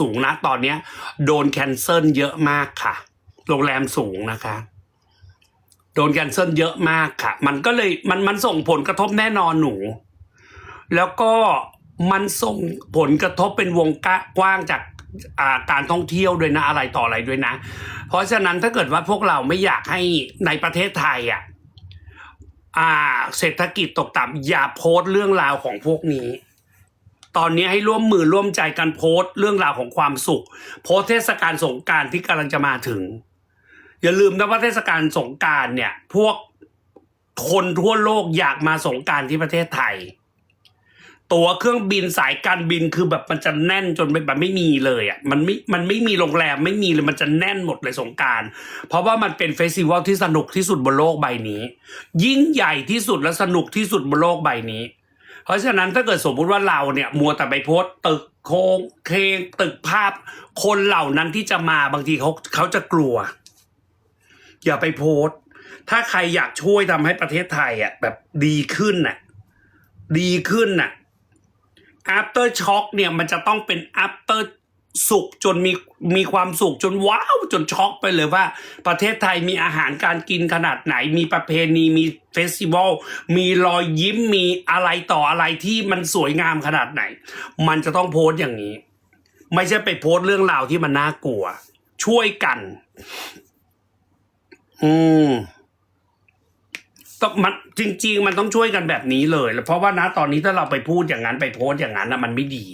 สูงนะตอนเนี้ย โดนแคนเซิลเยอะมากค่ะ โรงแรมสูงนะคะ โดนแคนเซิลเยอะมากค่ะ มันก็เลยมันมันส่งผลกระทบแน่นอนหนู แล้วก็มันส่งผลกระทบเป็นวงกว้างจากอาการท่องเที่ยวด้วยนะอะไรต่ออะไรด้วยนะ เพราะฉะนั้นถ้าเกิดว่าพวกเราไม่อยากให้ในประเทศไทยอะอ่า เศรษฐกิจตกต่ำอย่าโพสต์เรื่องราวของพวกนี้ ตอนนี้ให้ร่วมมือร่วมใจกันโพสต์เรื่องราวของความสุข โพสต์เทศกาลสงการที่กำลังจะมาถึง อย่าลืมนะว่าเทศกาลสงการเนี่ย พวกคนทั่วโลกอยากมาสงการที่ประเทศไทย ตั๋วเครื่องบินสายการบินคือแบบมันจะแน่นจนแบบไม่มีเลยอะมันไม่มันไม่มีโรงแรมไม่มีเลยมันจะแน่นหมดเลยสงการเพราะว่ามันเป็นเฟสติวัลที่สนุกที่สุดบนโลกใบนี้ ยิ่งใหญ่ที่สุดและสนุกที่สุดบนโลกใบนี้ เพราะฉะนั้นถ้าเกิดสมมุติว่าเราเนี่ยมัวแต่ไปโพสต์ตึกโค้งเคงตึกภาพ คนเหล่านั้นที่จะมาบางทีเขาเขาจะกลัว อย่าไปโพสต์ ถ้าใครอยากช่วยทำให้ประเทศไทยอะแบบดีขึ้นน่ะดีขึ้นน่ะ after shock เนี่ยมันจะต้องเป็น after สุขจนมีมีความสุขจนว้าวจนช็อกไปเลยว่า ประเทศไทยมีอาหารการกินขนาดไหน มีประเพณีมีเฟสติวัลมีรอยยิ้มมีอะไรต่ออะไรที่มันสวยงามขนาดไหน มันจะต้องโพสต์อย่างนี้ ไม่ใช่ไปโพสต์เรื่องราวที่มันน่ากลัว ช่วยกัน อืมต้องมันจริง ๆ มันต้องช่วยกันแบบนี้เลยเพราะว่านะตอนนี้ถ้าเราไปพูดอย่างนั้นไปโพสต์อย่างนั้นนะมันไม่ดี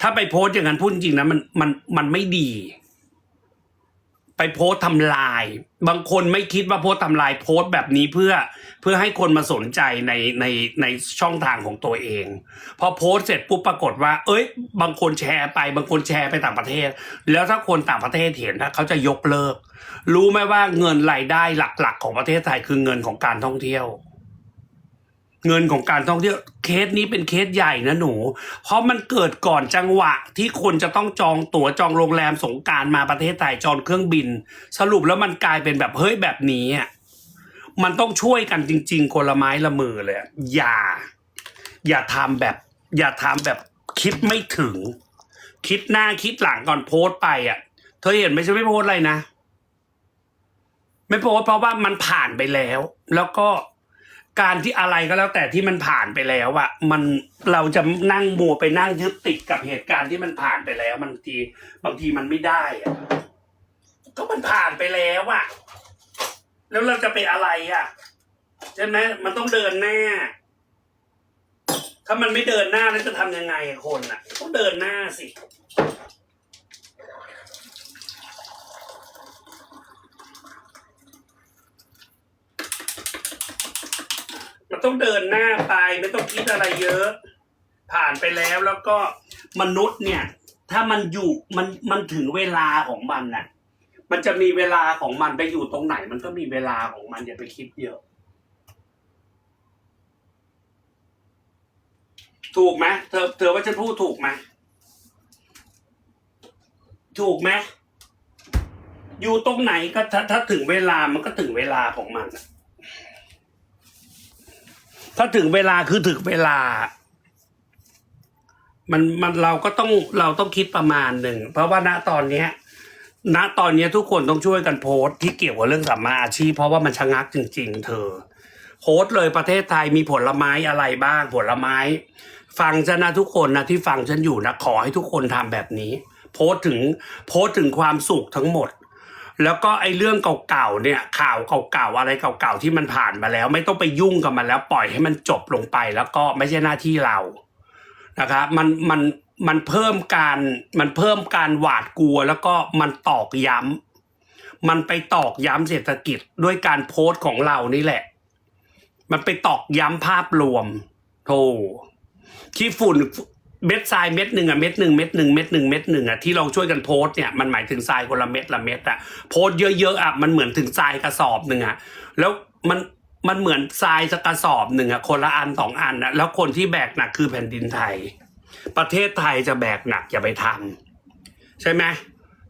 ถ้าไปโพสต์อย่างนั้นพูดจริงๆนะมันมันมันไม่ดี ไปโพสต์ทำลาย บางคนไม่คิดว่าโพสต์ทำลายโพสต์แบบนี้เพื่อเพื่อให้คนมาสนใจในในในช่องทางของตัวเอง พอโพสต์เสร็จปุ๊บปรากฏว่า เอ้ย บางคนแชร์ไป บางคนแชร์ไปต่างประเทศ แล้วถ้าคนต่างประเทศเห็นนะเขาจะยกเลิก รู้ไหมว่าเงินรายได้หลัก ๆ ของประเทศไทยคือเงินของการท่องเที่ยว เงินของการท่องเที่ยวเคสนี้เป็นเคสใหญ่นะหนู เพราะมันเกิดก่อนจังหวะที่คนจะต้องจองตั๋วจองโรงแรมสงการมาประเทศไทยจองเครื่องบิน สรุปแล้วมันกลายเป็นแบบเฮ้ยแบบนี้อะมันต้องช่วยกันจริง ๆ คนละไม้ละมือเลยอย่า อย่าทำแบบ อย่าทำแบบคิดไม่ถึง คิดหน้าคิดหลังก่อนโพสต์ไปอะ เธอเห็นไหมฉันไม่โพสต์อะไรนะ ไม่โพสต์เพราะว่ามันผ่านไปแล้ว แล้วก็ การที่อะไรก็แล้วแต่ที่มันผ่านไปแล้วอะมันเราจะนั่งมัวไปนั่งยึดติดกับเหตุการณ์ที่มันผ่านไปแล้วบางทีบางทีมันไม่ได้อะก็มันผ่านไปแล้วอะแล้วเราจะไปอะไรอะใช่ไหมมันต้องเดินหน้า ถ้ามันไม่เดินหน้าแล้วจะทำยังไงคนอะต้องเดินหน้าสิ ต้องเดินหน้าไปไม่ต้องคิดอะไรเยอะ ผ่านไปแล้วแล้วก็มนุษย์เนี่ย ถ้ามันอยู่มันมันถึงเวลาของมันน่ะ มันจะมีเวลาของมันไปอยู่ตรงไหน มันก็มีเวลาของมันอย่าไปคิดเยอะ ถูกไหมเธอเธอว่าฉันพูดถูกไหมถูกไหมอยู่ตรงไหนก็ถ้าถ้าถึงเวลามันก็ถึงเวลาของมันนะ ถ้าถึงเวลาคือถึงเวลา มันมันเราก็ต้องเราต้องคิดประมาณหนึ่ง เพราะว่าณตอนเนี้ยณตอนเนี้ยทุกคนต้องช่วยกันโพสต์ที่เกี่ยวกับเรื่องสัมมาอาชีพเพราะว่ามันชะงักจริง ๆ เธอ โพสต์เลยประเทศไทยมีผลไม้อะไรบ้างผลไม้ ฟังฉันนะทุกคนนะที่ฟังฉันอยู่นะขอให้ทุกคนทำแบบนี้ โพสต์ถึงโพสต์ถึงความสุขทั้งหมด แล้วก็ไอ้เรื่องเก่าๆเนี่ยข่าวเก่าๆอะไรเก่าๆที่มันผ่านมาแล้ว ไม่ต้องไปยุ่งกับมันแล้วปล่อยให้มันจบลงไปแล้วก็ไม่ใช่หน้าที่เรานะครับมันมันมันเพิ่มการมันเพิ่มการหวาดกลัว แล้วก็มันตอกย้ำมันไปตอกย้ำเศรษฐกิจด้วยการโพสต์ของเรานี่แหละ มันไปตอกย้ำภาพรวมโธ่ขี้ฝุ่น เม็ดทรายเม็ดหนึ่งอะเม็ดหนึ่งเม็ดหนึ่งเม็ดหนึ่งเม็ดหนึ่งอะที่เราช่วยกันโพสเนี่ยมันหมายถึงทรายคนละเม็ดละเม็ดอะโพสเยอะๆอะมันเหมือนถึงทรายกระสอบหนึ่งอะแล้วมันมันเหมือนทรายสกกระสอบหนึ่งอะคนละอันสองอันนะแล้วคนที่แบกหนักคือแผ่นดินไทย ประเทศไทยจะแบกหนักอย่าไปทำใช่ไหม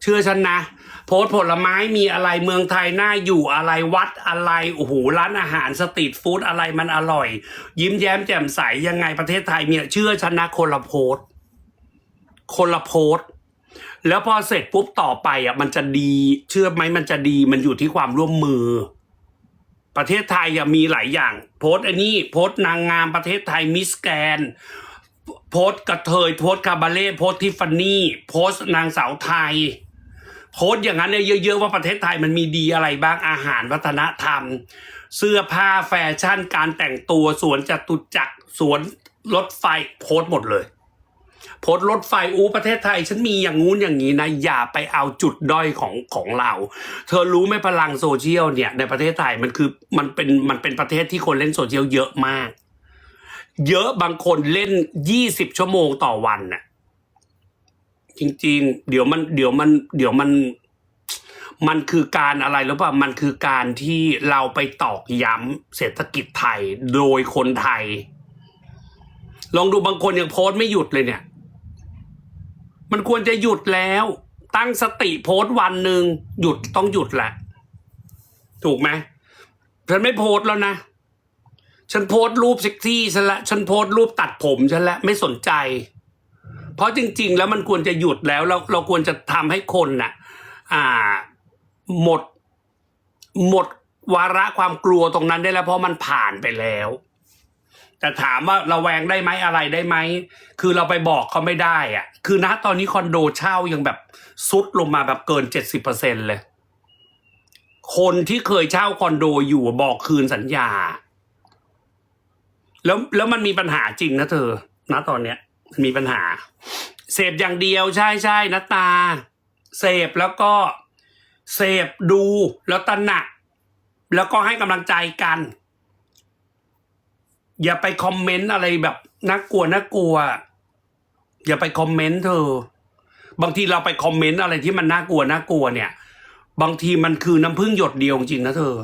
เชื่อฉันนะ โพสผลไม้มีอะไรเมืองไทยน่าอยู่อะไรวัดอะไรโอ้โหร้านอาหารสตรีทฟู้ดอะไรมันอร่อย ยิ้มแย้มแจ่มใสยังไงประเทศไทยเนี่ยเชื่อฉันนะคนละโพสคนละโพสแล้วพอเสร็จปุ๊บต่อไปอะมันจะดี เชื่อไหมมันจะดีมันอยู่ที่ความร่วมมือ ประเทศไทยอะมีหลายอย่าง โพสอ้นี่โพสนางงามประเทศไทยมิสแกนโพสกระเทยโพสคาบาเล่โพสทิฟฟานี่โพสนางสาวไทย โพสต์อย่างนั้นเนี่ยเยอะ ๆ ว่าประเทศไทยมันมีดีอะไรบ้างอาหารวัฒนธรรม เสื้อผ้าแฟชั่น การแต่งตัวสวนจตุจักรสวนรถไฟโพสต์หมดเลย โพสรถไฟอู้ประเทศไทย ฉันมีอย่างงู้นอย่างนี้นะ อย่าไปเอาจุดด้อยของของเรา เธอรู้ไหมพลังโซเชียลเนี่ย ในประเทศไทยมันคือมันเป็นมันเป็นประเทศที่คนเล่นโซเชียลเยอะมาก เยอะบางคนเล่นยี่สิบชั่วโมงต่อวันน่ะ จริง ๆ เดี๋ยวมันเดี๋ยวมันเดี๋ยวมัน มันคือการอะไรหรือเปล่ามันคือการที่เราไปตอกย้ำเศรษฐกิจไทยโดยคนไทย ลองดูบางคนยังโพสต์ไม่หยุดเลยเนี่ย มันควรจะหยุดแล้ว ตั้งสติโพสต์วันหนึ่งหยุดต้องหยุดแหละ ถูกไหมฉันไม่โพสต์แล้วนะฉันโพสต์รูปเซ็กซี่ฉันละ ฉันโพสต์รูปตัดผมฉันละ ไม่สนใจ เพราะจริง ๆ แล้วมันควรจะหยุดแล้ว เราเราควรจะทำให้คนน่ะ อ่า หมด หมดวาระความกลัวตรงนั้นได้แล้วเพราะมันผ่านไปแล้วแต่ถามว่าระแวงได้ไหมอะไรได้ไหม คือเราไปบอกเขาไม่ได้อะคือณตอนนี้คอนโดเช่ายังแบบซุดลงมาแบบเกินเจ็ดสิบเปอร์เซ็นเลย คนที่เคยเช่าคอนโดอยู่บอกคืนสัญญา แล้วแล้วมันมีปัญหาจริงนะเธอณตอนเนี้ย มีปัญหา เสพอย่างเดียวใช่ใช่นะตา เสพแล้วก็เสพดูแล้วตระหนัก แล้วก็ให้กำลังใจกัน อย่าไปคอมเมนต์อะไรแบบน่ากลัวน่ากลัว อย่าไปคอมเมนต์เธอ บางทีเราไปคอมเมนต์อะไรที่มันน่ากลัวน่ากลัวเนี่ย บางทีมันคือน้ำพึ่งหยดเดียวจริงนะเธอ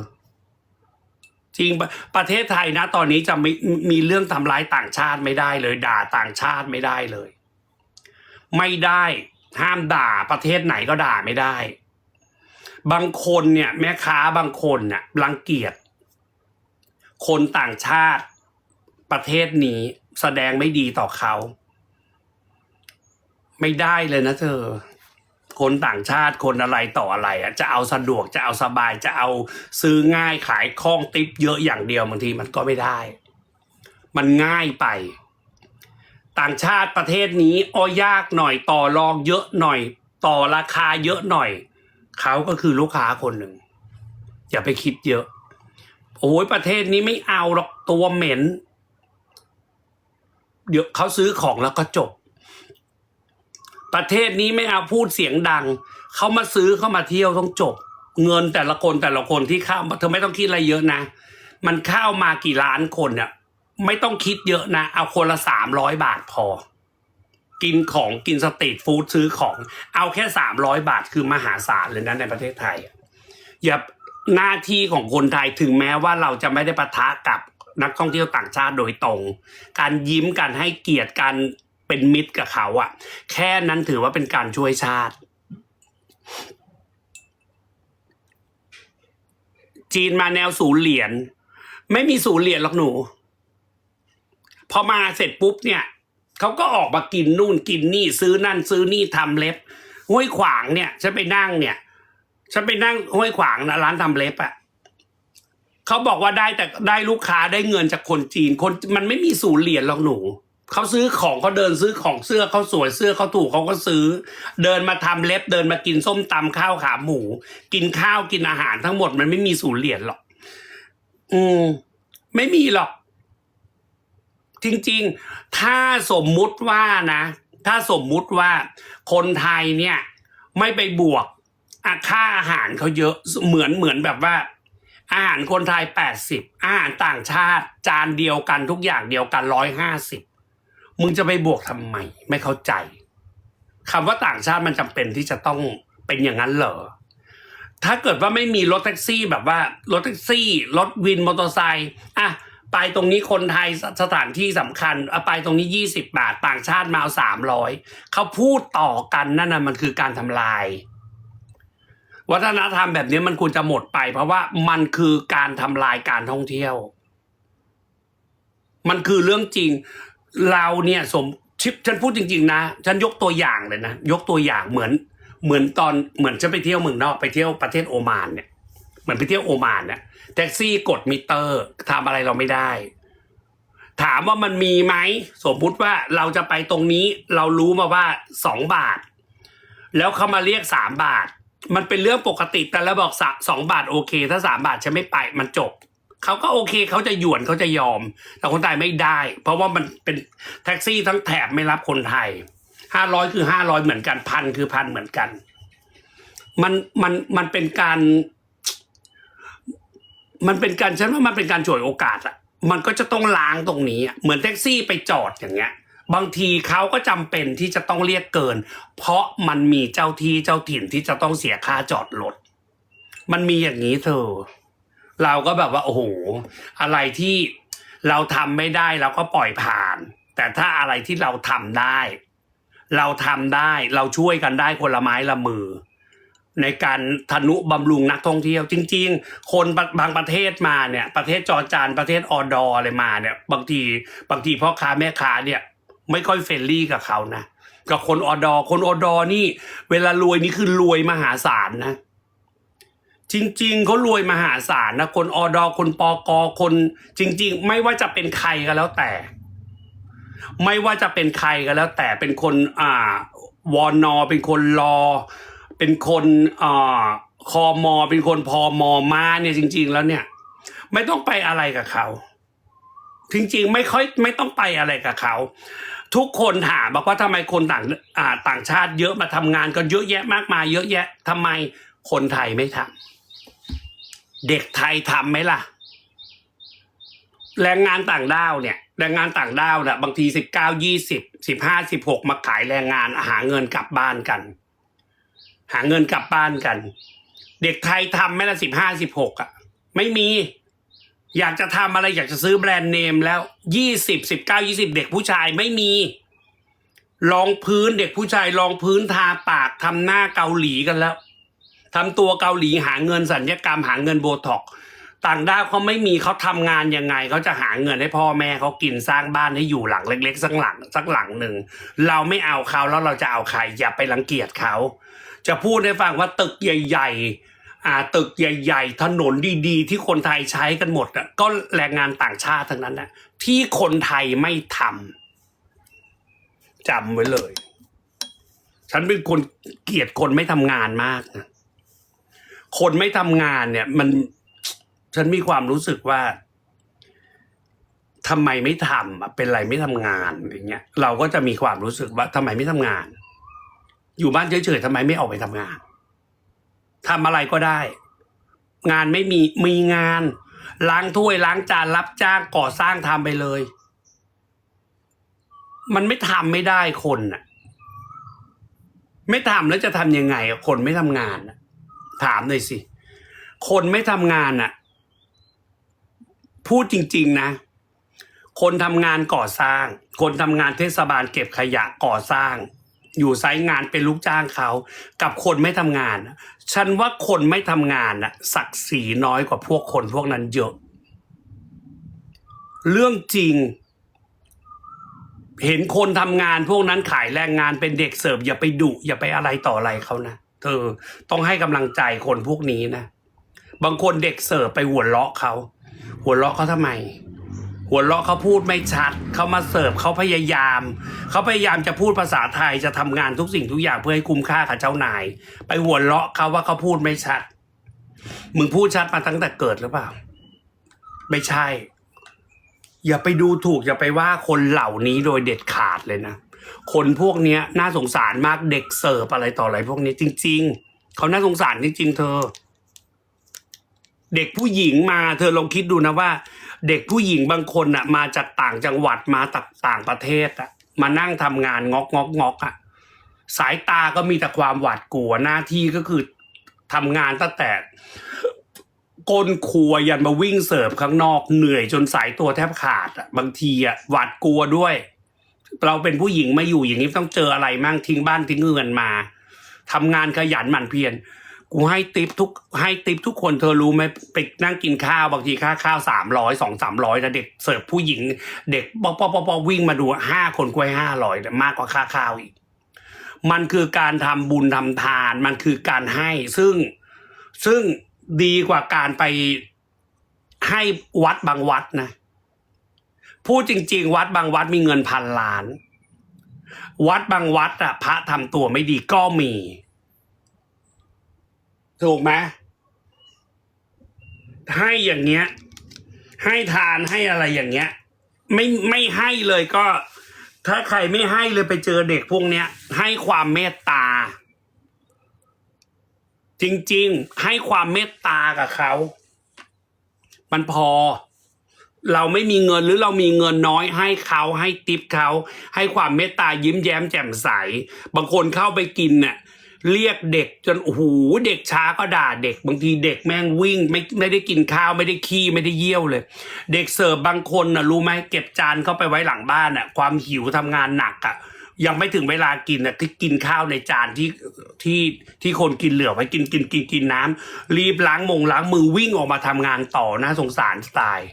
จริงประเทศไทยนะ ตอนนี้จะไม่มีเรื่องทำร้ายต่างชาติไม่ได้เลย ด่าต่างชาติไม่ได้เลย ไม่ได้ห้ามด่าประเทศไหนก็ด่าไม่ได้ บางคนเนี่ยแม่ค้าบางคนเนี่ยรังเกียจคนต่างชาติประเทศนี้แสดงไม่ดีต่อเขา ไม่ได้เลยนะเธอ คนต่างชาติคนอะไรต่ออะไรอะจะเอาสะดวกจะเอาสบายจะเอาซื้อง่ายขายคล่องติปเยอะอย่างเดียวบางทีมันก็ไม่ได้ มันง่ายไป ต่างชาติประเทศนี้อ้อยากหน่อยต่อรองเยอะหน่อย ต่อราคาเยอะหน่อยเขาก็คือลูกค้าคนหนึ่งอย่าไปคิดเยอะโอ้ยประเทศนี้ไม่เอาหรอกตัวเหม็นเดี๋ยวเขาซื้อของแล้วก็จบ ประเทศนี้ไม่เอาพูดเสียงดัง เขามาซื้อเข้ามาเที่ยวต้องจบ เงินแต่ละคนแต่ละคนที่เข้าเธอไม่ต้องคิดอะไรเยอะนะ มันเข้ามากี่ล้านคนเนี่ยไม่ต้องคิดเยอะนะ เอาคนละสามร้อยบาทพอ กินของกินสตรีทฟู้ดซื้อของ เอาแค่สามร้อยบาทคือมหาศาลเลยนะในประเทศไทย อย่าหน้าที่ของคนไทยถึงแม้ว่าเราจะไม่ได้ปะทะกับนักท่องเที่ยวต่างชาติโดยตรง การยิ้มการให้เกียรติการ เป็นมิตรกับเขาอะแค่นั้นถือว่าเป็นการช่วยชาติ จีนมาแนวศูนย์เหรียญไม่มีศูนย์เหรียญหรอกหนู พอมาเสร็จปุ๊บเนี่ยเขาก็ออกมากินนู่นกินนี่ซื้อนั่นซื้อนี่ทำเล็บ ห้วยขวางเนี่ยฉันไปนั่งเนี่ยฉันไปนั่งห้วยขวางนะร้านทำเล็บอะเขาบอกว่าได้แต่ได้ลูกค้าได้เงินจากคนจีนคนมันไม่มีศูนย์เหรียญหรอกหนู เขาซื้อของเขาเดินซื้อของเสื้อเขาสวยเสื้อเขาถูกเขาก็ซื้อ เดินมาทำเล็บเดินมากินส้มตำข้าวขาหมู กินข้าวกินอาหารทั้งหมดมันไม่มีศูนย์เหรียญหรอก อืมไม่มีหรอก จริง ๆ ถ้าสมมุติว่านะ ถ้าสมมุติว่าคนไทยเนี่ย ไม่ไปบวกอะค่าอาหารเขาเยอะเหมือนเหมือนแบบว่า อาหารคนไทยแปดสิบอาหารต่างชาติ จานเดียวกันทุกอย่างเดียวกันร้อยห้าสิบ มึงจะไปบวกทำไม ไม่เข้าใจคำว่าต่างชาติมันจำเป็นที่จะต้องเป็นอย่างนั้นเหรอ ถ้าเกิดว่าไม่มีรถแท็กซี่แบบว่ารถแท็กซี่ รถวินมอเตอร์ไซค์อะไปตรงนี้คนไทยสถานที่สำคัญเอาไปตรงนี้ยี่สิบาท ต่างชาติมาเอาสามร้อยเขาพูดต่อกันนั่นน่ะมันคือการทำลาย วัฒนธรรมแบบนี้มันควรจะหมดไป เพราะว่ามันคือการทำลายการท่องเที่ยว มันคือเรื่องจริง เราเนี่ยสมชิปฉันพูดจริง ๆ นะ ฉันยกตัวอย่างเลยนะ ยกตัวอย่างเหมือนเหมือนตอนเหมือนจะไปเที่ยวเมืองนอกไปเที่ยวประเทศโอมานเนี่ยเหมือนไปเที่ยวโอมานเนี่ยแท็กซี่กดมิเตอร์ทำอะไรเราไม่ได้ ถามว่ามันมีไหมสมมุติว่าเราจะไปตรงนี้เรารู้มาว่าสองบาท แล้วเขามาเรียกสามบาท มันเป็นเรื่องปกติแต่เราบอกสองบาทโอเค ถ้าสามบาทฉันไม่ไปมันจบ เขาก็โอเคเขาจะหยวนเขาจะยอม แต่คนไทยไม่ได้ เพราะว่ามันเป็นแท็กซี่ทั้งแถบไม่รับคนไทยห้าร้อยคือห้าร้อยเหมือนกันพันคือพันเหมือนกัน มันมันมันเป็นการ มันเป็นการฉันว่ามันเป็นการฉวยโอกาสอะมันก็จะต้องล้างตรงนี้เหมือนแท็กซี่ไปจอดอย่างเงี้ย บางทีเขาก็จำเป็นที่จะต้องเรียกเกิน เพราะมันมีเจ้าที่เจ้าถิ่นที่จะต้องเสียค่าจอดรถมันมีอย่างนี้เธอ เราก็แบบว่าโอ้โหอะไรที่เราทำไม่ได้เราก็ปล่อยผ่าน แต่ถ้าอะไรที่เราทำได้ เราทำได้เราช่วยกันได้คนละไม้ละมือ ในการทนุบำรุงนักท่องเที่ยว จริง ๆ คนบางบางประเทศมาเนี่ย ประเทศจอร์จานประเทศออดออะไรมาเนี่ย บางทีบางทีพ่อค้าแม่ค้าเนี่ย ไม่ค่อยเฟรนลี่กับเขานะกับคนออดอ คนออดอนี่ เวลารวยนี่คือรวยมหาศาลนะ จริง ๆเขารวยมหาศาลนะคนอดอคนปอกอคน จริง ๆ ไม่ว่าจะเป็นใครก็แล้วแต่ ไม่ว่าจะเป็นใครก็แล้ว แต่เป็นคนอ่าวอนอเป็นคนรอ เป็นคนอ่าคอมอเป็นคนพอมอมาเนี่ยจริง ๆ แล้วเนี่ย ไม่ต้องไปอะไรกับเขาจริงๆไม่ค่อยไม่ต้องไปอะไรกับเขา ทุกคนถามบอกว่าทำไมคนต่างอ่าต่างชาติเยอะมาทำงานกันเยอะแยะมากมายเยอะแยะทำไมคนไทยไม่ทำ เด็กไทยทำไหมล่ะ แรงงานต่างด้าวเนี่ย แรงงานต่างด้าวนี่ยบางทีสิบเก้ายี่สิบสิบห้าสิบหกมาขายแรงงานหาเงินกลับบ้านกัน หาเงินกลับบ้านกัน เด็กไทยทำไหมล่ะสิบห้าสิบหกอะ ไม่มี อยากจะทำอะไรอยากจะซื้อแบรนด์เนมแล้วยี่สิบสิบเก้ายี่สิบเด็กผู้ชายไม่มีรองพื้นเด็กผู้ชายรองพื้นทาปากทำหน้าเกาหลีกันแล้ว ทำตัวเกาหลีหาเงินสัญญกรรมหาเงินโบท็อกต่างด้าวเขาไม่มีเขาทำงานยังไงเขาจะหาเงินให้พ่อแม่เขากินสร้างบ้านให้อยู่หลังเล็ก ๆ สักหลังสักหลังหนึ่งเราไม่เอาเขาแล้วเราจะเอาใครอย่าไปรังเกียจเขาจะพูดให้ฟังว่าตึกใหญ่ ๆ อ่าตึกใหญ่ ๆ ถนนดีๆ ที่คนไทยใช้กันหมดอะก็แรงงานต่างชาติทั้งนั้นนะที่คนไทยไม่ทำจำไว้เลย ฉันเป็นคนเกลียดคนไม่ทำงานมากนะ คนไม่ทำงานเนี่ย มันฉันมีความรู้สึกว่าทำไมไม่ทำเป็นไรไม่ทำงานอย่างเงี้ย เราก็จะมีความรู้สึกว่าทำไมไม่ทำงาน อยู่บ้านเฉยๆทำไมไม่ออกไปทำงานทำอะไรก็ได้ งานไม่มีมีงาน ล้างถ้วยล้างจานรับจ้างก่อสร้างทำไปเลย มันไม่ทำไม่ได้คนน่ะ ไม่ทำแล้วจะทำยังไงคนไม่ทำงานน่ะ ถามหน่อยสิ คนไม่ทำงานน่ะพูดจริง ๆ นะ คนทำงานก่อสร้าง คนทำงานเทศบาลเก็บขยะก่อสร้าง อยู่ไซต์งานเป็นลูกจ้างเขา กับคนไม่ทำงาน ฉันว่าคนไม่ทำงานน่ะศักดิ์ศรีน้อยกว่าพวกคนพวกนั้นเยอะ เรื่องจริงเห็นคนทำงานพวกนั้นขายแรงงานเป็นเด็กเสิร์ฟอย่าไปดุอย่าไปอะไรต่ออะไรเขานะ เธอต้องให้กำลังใจคนพวกนี้นะ บางคนเด็กเสิร์ฟไปหัวเราะเขา หัวเราะเขาทำไม หัวเราะเขาพูดไม่ชัด เขามาเสิร์ฟเขาพยายาม เขาพยายามจะพูดภาษาไทยจะทำงานทุกสิ่งทุกอย่างเพื่อให้คุ้มค่ากับเจ้านาย ไปหัวเราะเขาว่าเขาพูดไม่ชัด มึงพูดชัดมาตั้งแต่เกิดหรือเปล่า ไม่ใช่ อย่าไปดูถูกอย่าไปว่าคนเหล่านี้โดยเด็ดขาดเลยนะ คนพวกเนี้ยน่าสงสารมากเด็กเสิร์ฟอะไรต่ออะไรพวกนี้จริง ๆ เขาน่าสงสารจริง ๆ เธอ เด็กผู้หญิงมาเธอลองคิดดูนะว่า เด็กผู้หญิงบางคนน่ะ มาจากต่างจังหวัดมาจากต่างประเทศอะ มานั่งทำงานงอกงอกงอกอะสายตาก็มีแต่ความหวาดกลัวหน้าที่ก็คือทำงานตั้งแต่ก้นครัวยันมาวิ่งเสิร์ฟข้างนอกเหนื่อยจนสายตัวแทบขาดอะบางทีอะหวาดกลัวด้วย เราเป็นผู้หญิงมาอยู่อย่างนี้ต้องเจออะไรมั่งทิ้งบ้านทิ้งเงินมาทำงานขยันหมั่นเพียรกูให้ติปทุกให้ติปทุกคนเธอรู้ไหมไปนั่งกินข้าวบางทีค่าข้าวสามร้อยสองสามร้อยนะเด็กเสิร์ฟผู้หญิง เด็กปอปอปอปอวิ่งมาดูห้าคนกล้วยห้าร้อยมากกว่าค่าข้าวอีก มันคือการทำบุญทำทาน มันคือการให้ซึ่งซึ่งดีกว่าการไปให้วัดบางวัดนะ พูดจริง ๆ วัดบางวัดมีเงินพันล้าน วัดบางวัดอะพระทำตัวไม่ดีก็มี ถูกไหมให้อย่างเงี้ย ให้ทานให้อะไรอย่างเงี้ย ไม่ไม่ให้เลยก็ ถ้าใครไม่ให้เลยไปเจอเด็กพวกเนี้ย ให้ความเมตตา จริง ๆ ให้ความเมตตากับเขา มันพอ เราไม่มีเงินหรือเรามีเงินน้อยให้เขาให้ติปเขา ให้ความเมตตายิ้มแย้มแจ่มใส บางคนเข้าไปกินเนี่ยเรียกเด็กจนโอ้โหเด็กช้าก็ด่าเด็กบางทีเด็กแม่งวิ่งไม่ไม่ได้กินข้าวไม่ได้ขี้ไม่ได้เยี่ยวเลย เด็กเสิร์ฟบางคนน่ะรู้ไหมเก็บจานเข้าไปไว้หลังบ้านน่ะความหิวทำงานหนักอะยังไม่ถึงเวลากินนะที่กินข้าวในจานที่ที่ที่คนกินเหลือไว้กินกินกินกินน้ำรีบล้างมงล้างมือวิ่งออกมาทำงานต่อนะสงสารสไตล์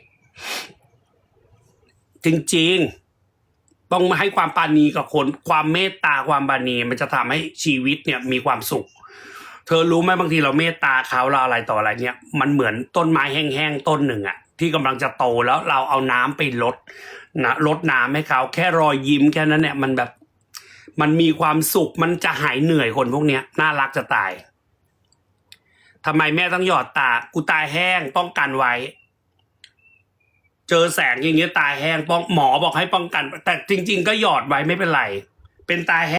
จริงๆ ต้องมาให้ความปราณีกับคนความเมตตาความปราณีมันจะทำให้ชีวิตเนี่ยมีความสุข เธอรู้ไหมบางทีเราเมตตาเขาเราอะไรต่ออะไรเนี่ย มันเหมือนต้นไม้แห้งๆต้นหนึ่งอะที่กำลังจะโตแล้วเราเอาน้ำไปลดนะลดน้ำให้เขาแค่รอยยิ้มแค่นั้นเนี่ยมันแบบมันมีความสุขมันจะหายเหนื่อยคนพวกเนี้ยน่ารักจะตายทำไมแม่ต้องหยอดตา กูตายแห้งป้องกันไว้ เจอแสงอย่างเงี้ยตายแห้งป้องหมอบอกให้ป้องกัน แต่จริง ๆ ก็หยอดไว้ไม่เป็นไร เป็นตายแห้ง